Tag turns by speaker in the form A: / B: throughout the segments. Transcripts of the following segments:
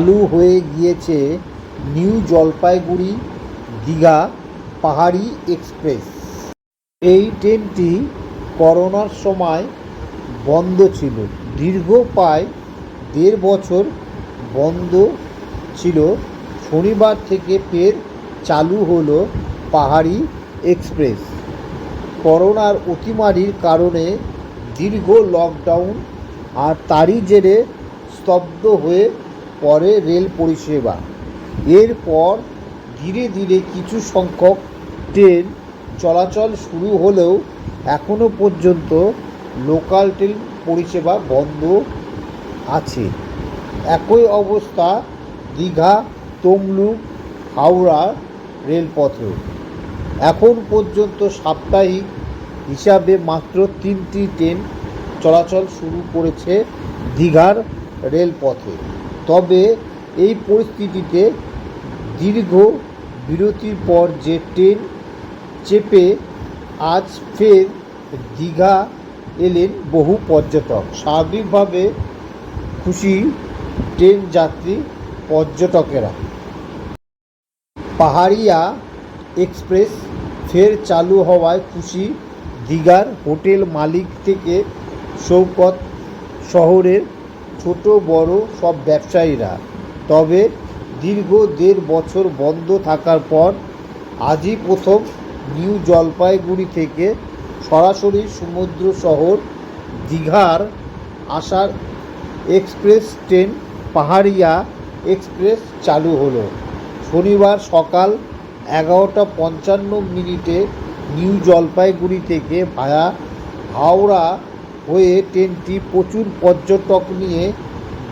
A: চালু হয়ে গিয়েছে নিউ জলপাইগুড়ি দীঘা পাহাড়ি এক্সপ্রেস। এই ট্রেনটি করোনার সময় বন্ধ ছিল। দীর্ঘ প্রায় দেড় বছর বন্ধ ছিল। শনিবার থেকে ফের চালু হলো পাহাড়ি এক্সপ্রেস। করোনার অতিমারির কারণে দীর্ঘ লকডাউন আর তারই জেরে স্তব্ধ হয়ে পড়ে রেল পরিষেবা। এরপর ধীরে ধীরে কিছু সংখ্যক ট্রেন চলাচল শুরু হলেও এখনও পর্যন্ত লোকাল ট্রেন পরিষেবা বন্ধ আছে। একই অবস্থা দীঘা, তমলুক, হাওড়া রেলপথে। এখন পর্যন্ত সাপ্তাহিক হিসাবে মাত্র তিনটি ট্রেন চলাচল শুরু করেছে দীঘার রেলপথে। তবে এই পরিস্থিতিতে দীর্ঘ বিরতির পর যে ট্রেন চেপে আজ ফের দীঘা এলেন বহু পর্যটক। স্বাভাবিকভাবে খুশি ট্রেন যাত্রী পর্যটকেরা। পাহাড়িয়া এক্সপ্রেস ফের চালু হওয়ায় খুশি দীঘার হোটেল মালিক থেকে শৌকত শহরের ছোট, বড় সব ব্যবসায়ীরা। তবে দীর্ঘ দেড় বছর বন্ধ থাকার পর আজই প্রথম নিউ জলপাইগুড়ি থেকে সরাসরি সমুদ্র শহর দীঘার আসার এক্সপ্রেস ট্রেন পাহাড়িয়া এক্সপ্রেস চালু হলো। শনিবার সকাল এগারোটা পঞ্চান্ন মিনিটে নিউ জলপাইগুড়ি থেকে ভায়া হাওড়া হয়ে ট্রেনটি প্রচুর পর্যটক নিয়ে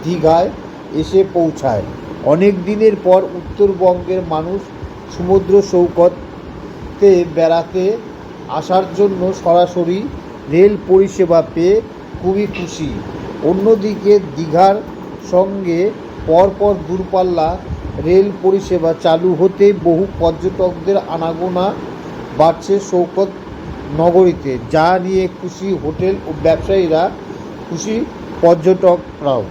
A: দীঘায় এসে পৌঁছায়। অনেক দিনের পর উত্তরবঙ্গের মানুষ সমুদ্র সৈকতে বেড়াতে আসার জন্য সরাসরি রেল পরিষেবা পেয়ে খুবই খুশি। অন্যদিকে দীঘার সঙ্গে পরপর দূরপাল্লা রেল পরিষেবা চালু হতে বহু পর্যটকদের আনাগোনা বাড়ছে শৌকত নগরীতে যা নিয়ে খুশি হোটেল ও ব্যবসায়ীরা খুশি পর্যটকরাও।